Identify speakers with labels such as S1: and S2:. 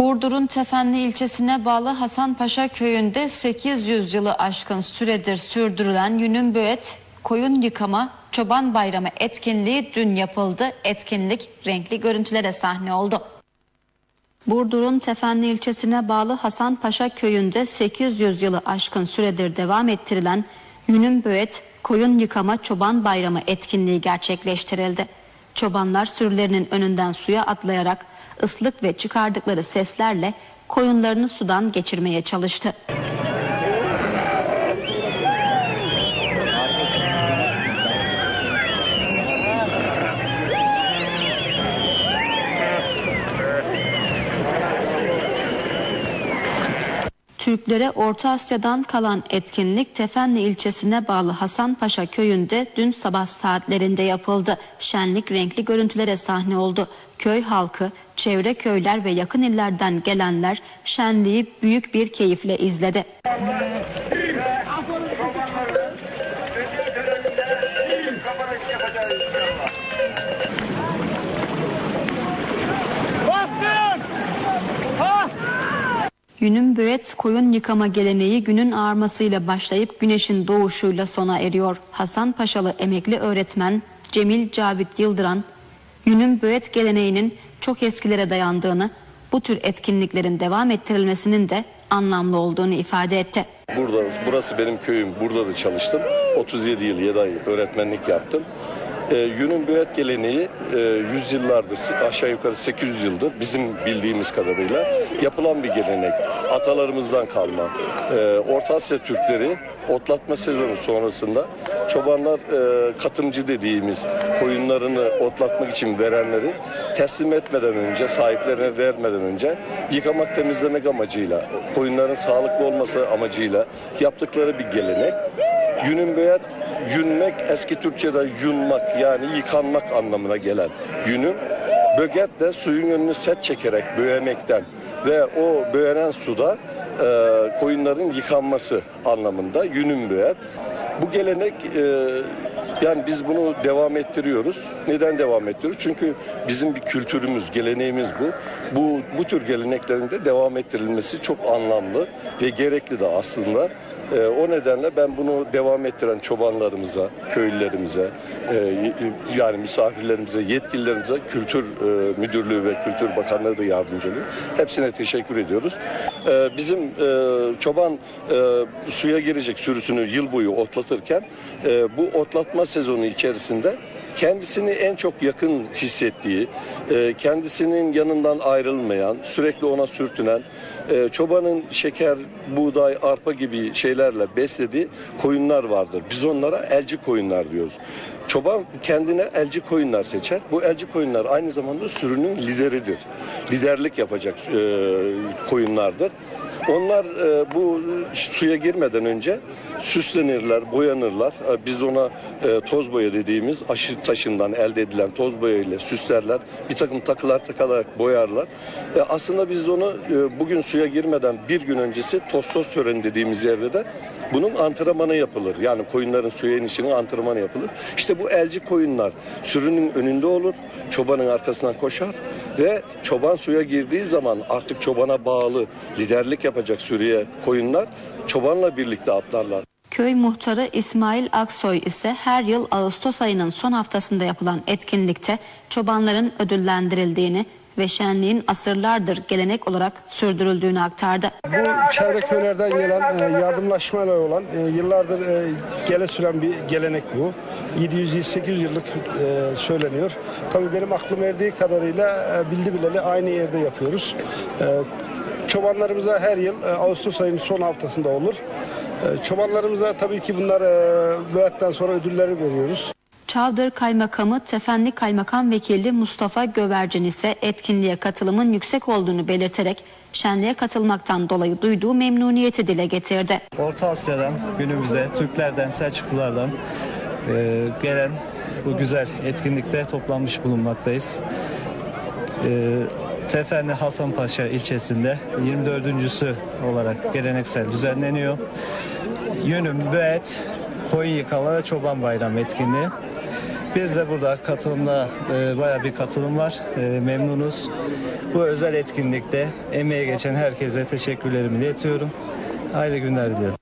S1: Burdur'un Tefenli ilçesine bağlı Hasanpaşa köyünde 800 yılı aşkın süredir sürdürülen Yünün Böğet Koyun Yıkama Çoban Bayramı etkinliği dün yapıldı. Etkinlik renkli görüntülere sahne oldu. Burdur'un Tefenli ilçesine bağlı Hasanpaşa köyünde 800 yılı aşkın süredir devam ettirilen Yünün Böğet Koyun Yıkama Çoban Bayramı etkinliği gerçekleştirildi. Çobanlar sürülerinin önünden suya atlayarak ıslık ve çıkardıkları seslerle koyunlarını sudan geçirmeye çalıştı. Türklere Orta Asya'dan kalan etkinlik Tefenli ilçesine bağlı Hasanpaşa köyünde dün sabah saatlerinde yapıldı. Şenlik renkli görüntülere sahne oldu. Köy halkı, çevre köyler ve yakın illerden gelenler şenliği büyük bir keyifle izledi. Günün büyet koyun yıkama geleneği günün ağarmasıyla başlayıp güneşin doğuşuyla sona eriyor. Hasan Paşalı emekli öğretmen Cemil Cavit Yıldıran, günün büyet geleneğinin çok eskilere dayandığını, bu tür etkinliklerin devam ettirilmesinin de anlamlı olduğunu ifade etti.
S2: Burada, burası benim köyüm. Burada da çalıştım. 37 yıl 7 ay öğretmenlik yaptım. Ee, Yünün büyet geleneği e, yüzyıllardır, aşağı yukarı 800 yıldır bizim bildiğimiz kadarıyla yapılan bir gelenek. Atalarımızdan kalma. Ee, Orta Asya Türkleri otlatma sezonu sonrasında çobanlar e, katımcı dediğimiz koyunlarını otlatmak için verenleri teslim etmeden önce, sahiplerine vermeden önce yıkamak, temizlemek amacıyla, koyunların sağlıklı olması amacıyla yaptıkları bir gelenek. Yünün beyat, yünmek eski Türkçe'de yunmak yani yıkanmak anlamına gelen yünüm. Böget de suyun önünü set çekerek böğemekten ve o böğenen suda e, koyunların yıkanması anlamında yünün böğet. Bu gelenek e, yani biz bunu devam ettiriyoruz. Neden devam ettiriyoruz? Çünkü bizim bir kültürümüz, geleneğimiz bu. Bu bu tür geleneklerin de devam ettirilmesi çok anlamlı ve gerekli de aslında. Ee, o nedenle ben bunu devam ettiren çobanlarımıza, köylülerimize, e, yani misafirlerimize, yetkililerimize, Kültür e, Müdürlüğü ve Kültür Bakanlığı da yardımcı. Hepsine teşekkür ediyoruz. Ee, bizim e, çoban e, suya girecek sürüsünü yıl boyu otlatırken e, bu otlatma sezonu içerisinde kendisini en çok yakın hissettiği, e, kendisinin yanından ayrılmayan, sürekli ona sürtünen, e, çobanın şeker, buğday, arpa gibi şeylerle beslediği koyunlar vardır. Biz onlara elci koyunlar diyoruz. Çoban kendine elci koyunlar seçer. Bu elci koyunlar aynı zamanda sürünün lideridir. Liderlik yapacak e, koyunlardır. Onlar e, bu suya girmeden önce süslenirler, boyanırlar. E, biz ona e, toz boya dediğimiz aşı taşından elde edilen toz boya ile süslerler. Bir takım takılar takılarak boyarlar. E, aslında biz onu e, bugün suya girmeden bir gün öncesi tostos töreni dediğimiz yerde de bunun antrenmanı yapılır. Yani koyunların suya inişinin antrenmanı yapılır. İşte bu elci koyunlar sürünün önünde olur, çobanın arkasından koşar ve çoban suya girdiği zaman artık çobana bağlı liderlik yapacak sürüye koyunlar çobanla birlikte atlarlar.
S1: Köy muhtarı İsmail Aksoy ise her yıl Ağustos ayının son haftasında yapılan etkinlikte çobanların ödüllendirildiğini ve şenliğin asırlardır gelenek olarak sürdürüldüğünü aktardı.
S3: Bu çevre köylerden gelen e, yardımlaşmayla olan e, yıllardır e, gele süren bir gelenek bu. 700-800 yıllık söyleniyor. Tabii benim aklım erdiği kadarıyla bildi bileli aynı yerde yapıyoruz. Çobanlarımıza her yıl Ağustos ayının son haftasında olur. Çobanlarımıza tabii ki bunlar böyletten sonra ödülleri veriyoruz.
S1: Çavdır Kaymakamı Tefenli Kaymakam Vekili Mustafa Gövercin ise etkinliğe katılımın yüksek olduğunu belirterek şenliğe katılmaktan dolayı duyduğu memnuniyeti dile getirdi.
S4: Orta Asya'dan günümüze Türklerden, Selçuklulardan e, gelen bu güzel etkinlikte toplanmış bulunmaktayız. E, Tefenli Hasanpaşa ilçesinde 24.sü olarak geleneksel düzenleniyor. Yünüm, Büet, Koyun Yıkama Çoban Bayramı etkinliği. Biz de burada katılımda e, bayağı bir katılım var. E, memnunuz. Bu özel etkinlikte emeğe geçen herkese teşekkürlerimi iletiyorum. Hayırlı günler diliyorum.